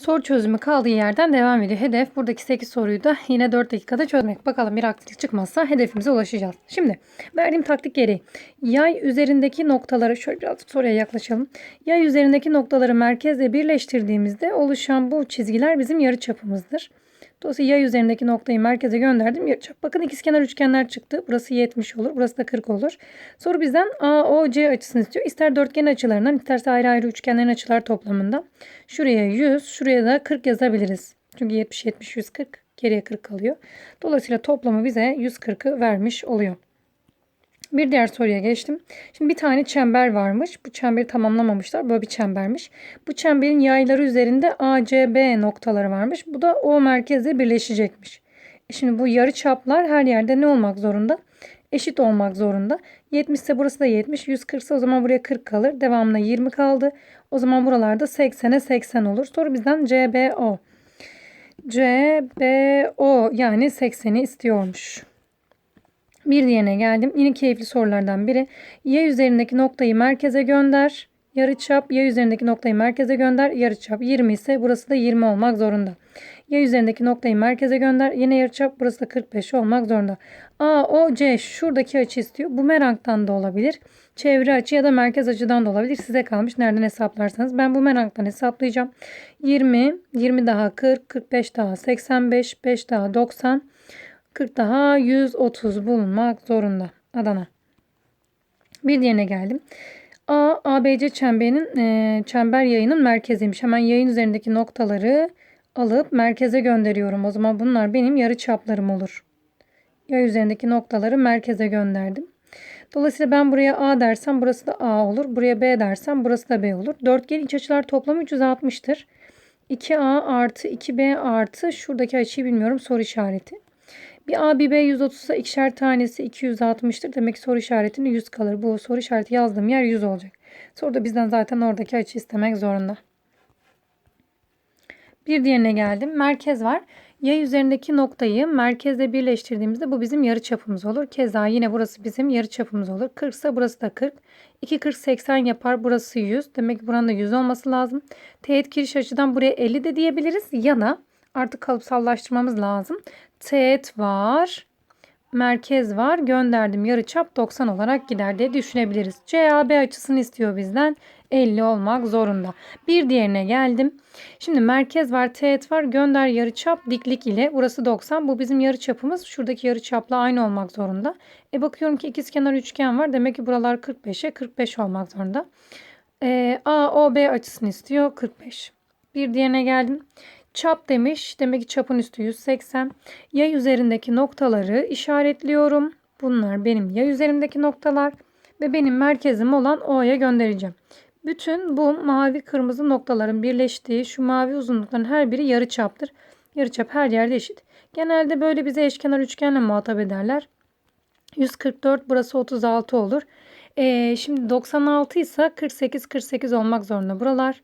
Soru çözümü kaldığı yerden devam ediyor. Hedef buradaki 8 soruyu da yine 4 dakikada çözmek. Bakalım bir aksilik çıkmazsa hedefimize ulaşacağız. Şimdi verdiğim taktik gereği yay üzerindeki noktaları şöyle biraz soruya yaklaşalım. Yay üzerindeki noktaları merkezle birleştirdiğimizde oluşan bu çizgiler bizim yarıçapımızdır. Dolayısıyla yay üzerindeki noktayı merkeze gönderdim. Yarıçap. Bakın ikizkenar üçgenler çıktı. Burası 70 olur. Burası da 40 olur. Soru bizden AOC açısını istiyor. İster dörtgen açılarından isterse ayrı ayrı üçgenlerin açılar toplamında. Şuraya 100, şuraya da 40 yazabiliriz. Çünkü 70, 70, 140 geriye 40 kalıyor. Dolayısıyla toplamı bize 140'ı vermiş oluyor. Bir diğer soruya geçtim. Şimdi bir tane çember varmış. Bu çemberi tamamlamamışlar. Böyle bir çembermiş. Bu çemberin yayları üzerinde ACB noktaları varmış. Bu da O merkezle birleşecekmiş. E şimdi bu yarı çaplar her yerde ne olmak zorunda? Eşit olmak zorunda. 70 ise burası da 70. 140 ise o zaman buraya 40 kalır. Devamında 20 kaldı. O zaman buralarda 80'e 80 olur. Soru bizden CBO. CBO yani 80'i istiyormuş. Bir diğerine geldim. Yine keyifli sorulardan biri. Y üzerindeki noktayı merkeze gönder. Yarıçap y üzerindeki noktayı merkeze gönder. Yarıçap 20 ise burası da 20 olmak zorunda. Y üzerindeki noktayı merkeze gönder. Yine yarıçap burası da 45 olmak zorunda. A, O, C şuradaki açı istiyor. Bu merangtan da olabilir. Çevre açı ya da merkez açıdan da olabilir. Size kalmış. Nereden hesaplarsanız. Ben bu merangtan hesaplayacağım. 20, 20 daha 40, 45 daha 85, 5 daha 90. 40 daha 130 bulunmak zorunda. Adana. Bir diğerine geldim. A, ABC çemberinin e, çember yayının merkeziymiş. Hemen yayın üzerindeki noktaları alıp merkeze gönderiyorum. O zaman bunlar benim yarı çaplarım olur. Yay üzerindeki noktaları merkeze gönderdim. Dolayısıyla ben buraya A dersem burası da A olur. Buraya B dersem burası da B olur. Dörtgen iç açılar toplamı 360'tır. 2A artı 2B artı şuradaki açıyı bilmiyorum soru işareti. Bir A bir B 130 ise ikişer tanesi 260'tır. Demek ki soru işaretinde 100 kalır. Bu soru işareti yazdığım yer 100 olacak. Soruda bizden zaten oradaki açı istemek zorunda. Bir diğerine geldim. Merkez var. Yay üzerindeki noktayı merkezle birleştirdiğimizde bu bizim yarı çapımız olur. Keza yine burası bizim yarı çapımız olur. 40 ise burası da 40. 2 40 80 yapar. Burası 100. Demek ki buranın da 100 olması lazım. Teğet giriş açıdan buraya 50 de diyebiliriz. Ya da artık kalıpsallaştırmamız lazım. Teğet var. Merkez var. Gönderdim. Yarıçap 90 olarak gider diye düşünebiliriz. CAB açısını istiyor bizden. 50 olmak zorunda. Bir diğerine geldim. Şimdi merkez var, teğet var. Gönder yarıçap diklik ile. Burası 90. Bu bizim yarıçapımız. Şuradaki yarıçapla aynı olmak zorunda. E bakıyorum ki ikizkenar üçgen var. Demek ki buralar 45'e 45 olmak zorunda. E, AOB açısını istiyor. 45. Bir diğerine geldim. Çap demiş. Demek ki çapın üstü 180. Yay üzerindeki noktaları işaretliyorum. Bunlar benim yay üzerindeki noktalar. Ve benim merkezim olan O'ya göndereceğim. Bütün bu mavi kırmızı noktaların birleştiği şu mavi uzunlukların her biri yarı çaptır. Yarı çap her yerde eşit. Genelde böyle bize eşkenar üçgenle muhatap ederler. 144 burası 36 olur. Ee, şimdi 96 ise 48 48 olmak zorunda buralar.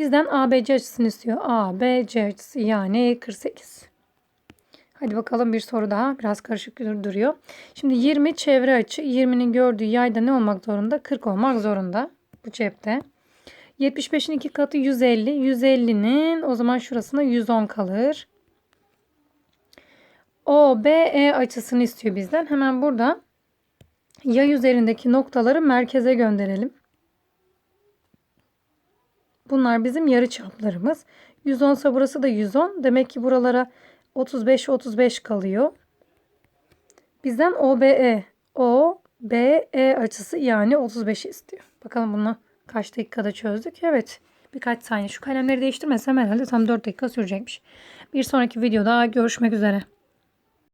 Bizden ABC açısını istiyor. ABC açısı yani 48. Hadi bakalım bir soru daha. Biraz karışık duruyor. Şimdi 20 çevre açı. 20'nin gördüğü yayda ne olmak zorunda? 40 olmak zorunda. Bu cepte. 75'in iki katı 150. 150'nin o zaman şurasına 110 kalır. OBE açısını istiyor bizden. Hemen burada yay üzerindeki noktaları merkeze gönderelim. Bunlar bizim yarı çaplarımız. 110 ise burası da 110. Demek ki buralara 35 35 kalıyor. Bizden OBE OBE açısı yani 35 istiyor. Bakalım bunu kaç dakikada çözdük? Evet. Birkaç saniye. Şu kalemleri değiştirmesem herhalde tam 4 dakika sürecekmiş. Bir sonraki videoda görüşmek üzere.